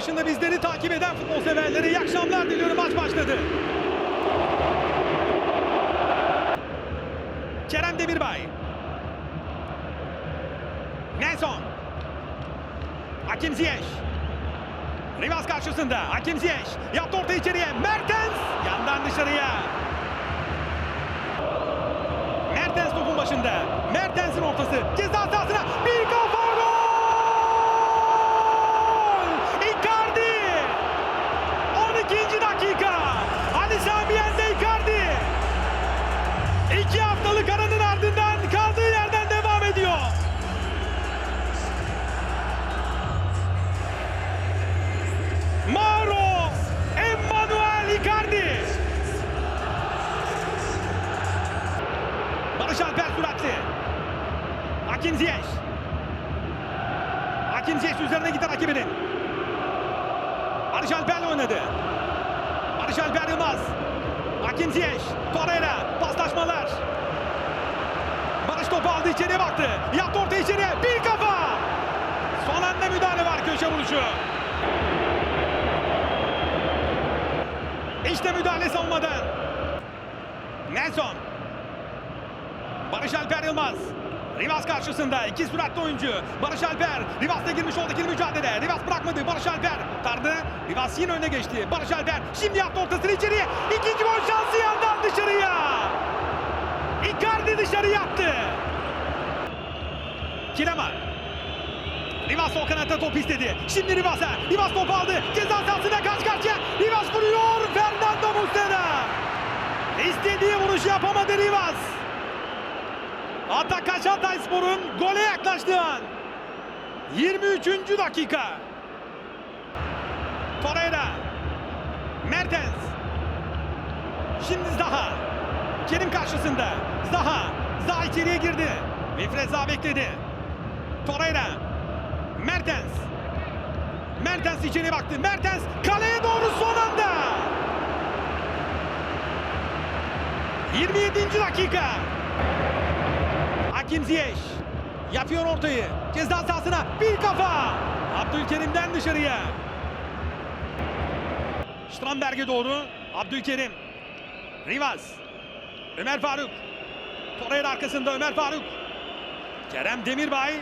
başında bizleri takip eden futbol severlere iyi akşamlar diliyorum. Maç başladı. Kerem Demirbay. Nelson. Hakim Ziyech. Rivas karşısında. Hakim Ziyech. Yaptı orta içeriye. Mertens. Yandan dışarıya. Mertens topun başında. Mertens'in ortası. Ceza sahasına. Bir kafa Hakim Ziyech. Hakim Ziyech üzerine giden rakibinin. Barış Alper'le oynadı. Barış Alper Yılmaz. Hakim Ziyech. Torreira. Paslaşmalar. Barış topu aldı içeriye baktı. Yaptı orta içeriye. Bir kafa. Son anda müdahale var köşe vuruşu. İşte müdahale savunmadan. Nelson. Barış Alper Yılmaz. Rivas karşısında iki süratli oyuncu. Barış Alper. Rivas'ta girmiş oldu ikili mücadele. Rivas bırakmadı. Barış Alper tardı. Rivas yine önüne geçti. Barış Alper şimdi yaptı ortasını içeriye. İkinci gol şansı yandan dışarıya. Icardi dışarı yaptı. Kilema. Rivas o kanatta top istedi. Şimdi Rivas'a. Rivas topu aldı. Ceza sahasına karşı karşıya. Rivas vuruyor. Fernando Muslera. İstediği vuruş yapamadı Rivas. Atak Hatayspor'un gole yaklaştığı an. 23. dakika. Torreira. Mertens. Şimdi Zaha. Kerim karşısında. Zaha. Zaha içeriye girdi. Wilfred Zaha bekledi. Torreira. Mertens. Mertens içeriye baktı. Mertens kaleye doğru son anda. 27. dakika. Hakim Ziyech yapıyor ortayı. Ceza sahasına bir kafa. Abdülkerim'den dışarıya. Stramberg'e doğru. Abdülkerim. Rivas. Ömer Faruk. Torreira arkasında Ömer Faruk. Kerem Demirbay.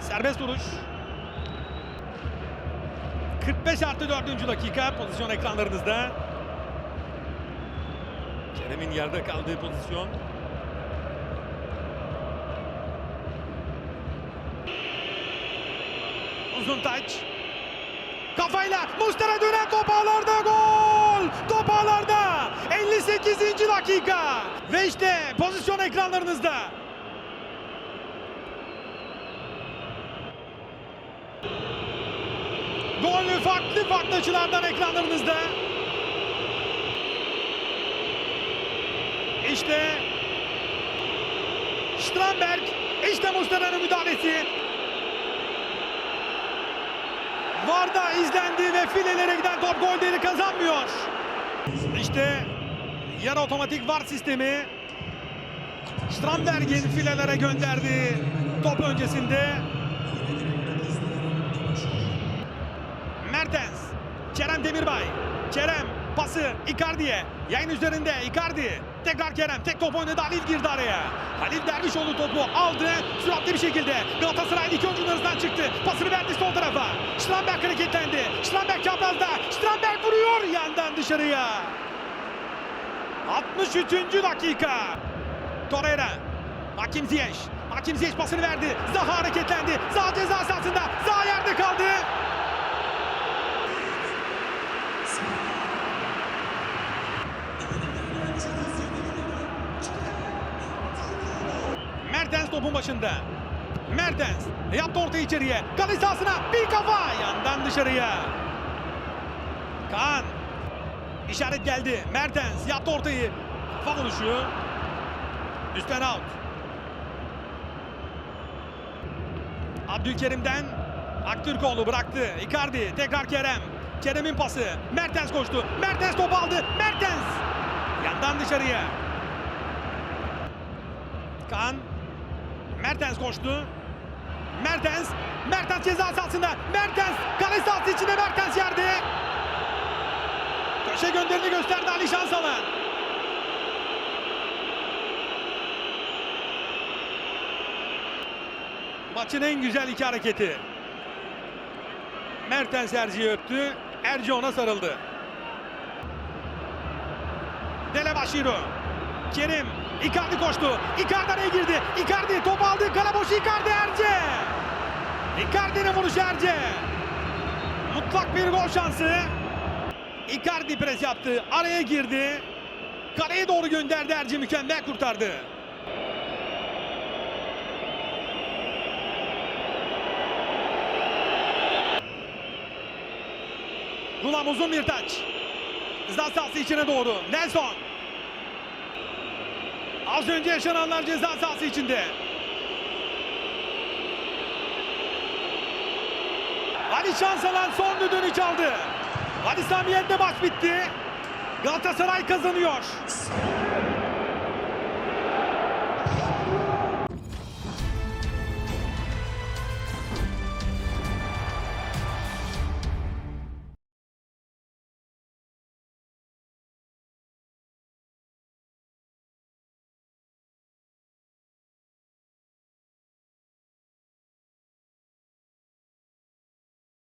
Serbest vuruş. 45 artı 4. dakika pozisyon ekranlarınızda. Kerem'in yerde kaldığı pozisyon. Uzun taç. Kafayla Mustera dönen top ağlarda gol! Top ağlarda! 58. dakika! Ve işte pozisyon ekranlarınızda. Gol farklı farklı açılardan ekranlarınızda. İşte Stramberg, işte Mustera'nın müdahalesi. Varda izlendi ve filelere giden top gol değeri kazanmıyor. İşte yarı otomatik var sistemi. Stramberg'in filelere gönderdiği top öncesinde. Mertens, Kerem Demirbay. Kerem pası Icardi'ye. Yayın üzerinde Icardi. Tekrar Kerem. Tek top oynadı. Halil girdi araya. Halil Dervişoğlu topu aldı. Süratli bir şekilde. Galatasaray'ın iki oyuncunun çıktı. Pasını verdi sol tarafa. Schlamberg hareketlendi. Schlamberg çaprazda. Schlamberg vuruyor yandan dışarıya. 63. dakika. Torreira. Hakim Ziyech. Hakim Ziyech pasını verdi. Zaha hareketlendi. Zaha ceza sahasında. Zaha yerde kaldı. Mertens topun başında. Mertens yaptı orta içeriye. Kale bir kafa yandan dışarıya. Kaan işaret geldi. Mertens yaptı ortayı. Kafa vuruşu. Üstten out. Abdülkerim'den Aktürkoğlu bıraktı. Icardi tekrar Kerem. Kerem'in pası. Mertens koştu. Mertens topu aldı. Mertens yandan dışarıya. Kaan Mertens koştu. Mertens. Mertens ceza sahasında. Mertens kale sahası içinde Mertens yerde. Köşe gönderini gösterdi Ali Şansalan. Maçın en güzel iki hareketi. Mertens Erci'yi öptü. Erci ona sarıldı. Dele Bashiru. Kerim. Icardi koştu. Icardi araya girdi. Icardi top aldı. Kale boşu Icardi Erce. Icardi'nin vuruşu Erce. Mutlak bir gol şansı. Icardi pres yaptı. Araya girdi. Kaleye doğru gönderdi Erce mükemmel kurtardı. Gulam uzun bir taç. Ceza sahası içine doğru. Nelson. Az önce yaşananlar ceza sahası içinde. Ali Şansalan son düdüğünü çaldı. Ali Sami Yen'de maç bitti. Galatasaray kazanıyor.